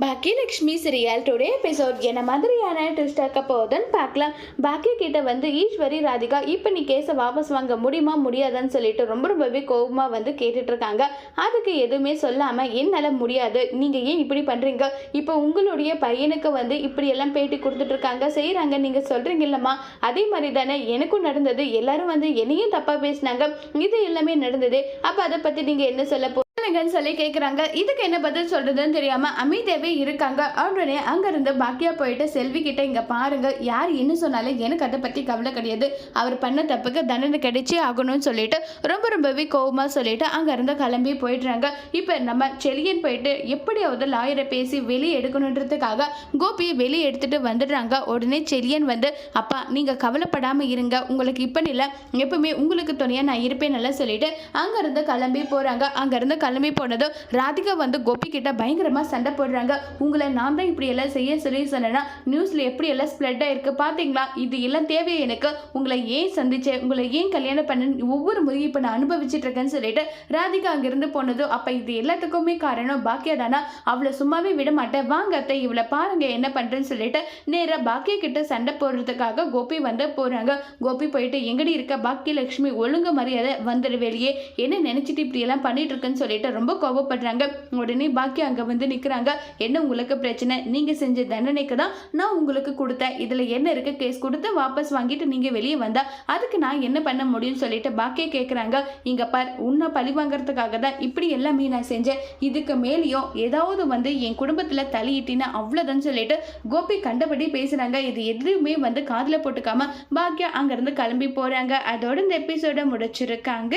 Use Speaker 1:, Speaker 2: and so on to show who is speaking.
Speaker 1: Bhagyalakshmi serial today episode என்ன மாதிரியான twist இருக்க போகுதுன்னு பார்க்கலாம். பாக்கிய கிட்ட வந்து ஈஸ்வரி ராதிகா இப்போ நீ கேஸை வாபஸ் வாங்க முடியுமா? முடியாதான்னு சொல்லிட்டு ரொம்ப ரொம்பவே கோபமாக வந்து கேட்டுட்டு இருக்காங்க அதுக்கு எதுவுமே சொல்லாமல் என்னால் முடியாது. நீங்கள் ஏன் இப்படி பண்ணுறீங்க இப்போ உங்களுடைய பையனுக்கு வந்து இப்படியெல்லாம் பேட்டி கொடுத்துட்டு இருக்காங்க செய்கிறாங்க நீங்கள் சொல்கிறீங்க இல்லைம்மா அதே மாதிரி தானே எனக்கும் நடந்தது. எல்லாரும் வந்து என்னையும் தப்பாக பேசினாங்க. இது எல்லாமே நடந்தது. அப்போ அதை பற்றி நீங்கள் என்ன சொல்ல இல்லைங்கன்னு சொல்லி கேட்குறாங்க இதுக்கு என்ன பதில் சொல்றதுன்னு தெரியாமல் அமைதியாவே இருக்காங்க. உடனே அங்கிருந்து பாக்கியா போயிட்டு செல்வி கிட்ட இங்க பாருங்க. யார் என்ன சொன்னாலும் எனக்கு அதை பற்றி கவலை கிடையாது. அவர் பண்ண தப்புக்கு தண்டனை கிடைச்சே ஆகணும்னு சொல்லிட்டு ரொம்ப ரொம்பவே கோவமா சொல்லிட்டு அங்கேருந்து கிளம்பி போயிடுறாங்க. இப்போ நம்ம செலியன் போயிட்டு எப்படியாவது லாயரை பேசி வெளியே எடுக்கணுன்றதுக்காக கோபியை வெளியே எடுத்துட்டு வந்துடுறாங்க. உடனே செலியன் வந்து அப்பா நீங்க கவலைப்படாமல் இருங்க. உங்களுக்கு இப்போ இல்லை எப்பவுமே உங்களுக்கு துணையாக நான் இருப்பேன் நல்லா சொல்லிட்டு அங்கேருந்து கிளம்பி போறாங்க. அங்கேருந்து கிளம்பி போனதும் ராதிகா வந்து கோபி கிட்ட பயங்கரமா சண்டை போடுறாங்க. உங்களை நான் தான் இப்படி எல்லாம் செய்ய சொல்லி சொன்னேன்னா நியூஸ்ல எப்படி எல்லாம் ஸ்ப்ரெட் ஆயிருக்கு பாத்தீங்களா? இது எல்லாம் தேவை எனக்கு? உங்களை ஏன் சந்திச்சேன்? உங்களை ஏன் கல்யாணம் பண்ண ஒவ்வொரு முறையும் இப்போ நான் அனுபவிச்சுட்டு இருக்கேன்னு சொல்லிட்டு ராதிகா அங்கிருந்து போனதும் அப்ப இது எல்லாத்துக்குமே காரணம் பாக்கியா தானா? அவளை சும்மாவே விட மாட்டேன். வாங்க அத்தை இவளை பாருங்க என்ன பண்றேன்னு சொல்லிட்டு நேரா பாக்கியா கிட்ட சண்டை போடுறதுக்காக கோபி வந்து போறாங்க. கோபி போயிட்டு எங்கடி இருக்க? பாக்கிய லட்சுமி ஒழுங்கு மரியாதை வந்துடு வெளியே என்ன நினைச்சிட்டு இப்படி எல்லாம் பண்ணிட்டு இருக்குன்னு சொல்லிட்டு ரொம்ப கோவப்படுறாங்க உடனே பாக்கியா அங்கே வந்து நிற்கிறாங்க என்ன உங்களுக்கு பிரச்சனை? நீங்கள் செஞ்ச தண்டனைக்கு தான் நான் உங்களுக்கு கொடுத்தேன். இதில் என்ன இருக்குது கேஸ் கொடுத்து வாபஸ் வாங்கிட்டு நீங்கள் வெளியே வந்தால் அதுக்கு நான் என்ன பண்ண முடியும்னு சொல்லிட்டு பாக்கியா கேட்குறாங்க இங்கே பார் உன்னை பழி வாங்குறதுக்காக தான் இப்படி எல்லாமே நான் செஞ்சேன். இதுக்கு மேலேயும் ஏதாவது வந்து என் குடும்பத்தில் தலையிட்டினா அவ்வளோதான் சொல்லிட்டு கோபி கண்டபடி பேசுகிறாங்க இது எதுவுமே வந்து காதில் போட்டுக்காம பாக்கியா அங்கேருந்து கிளம்பி போகிறாங்க அதோட இந்த எபிசோட முடிச்சிருக்காங்க.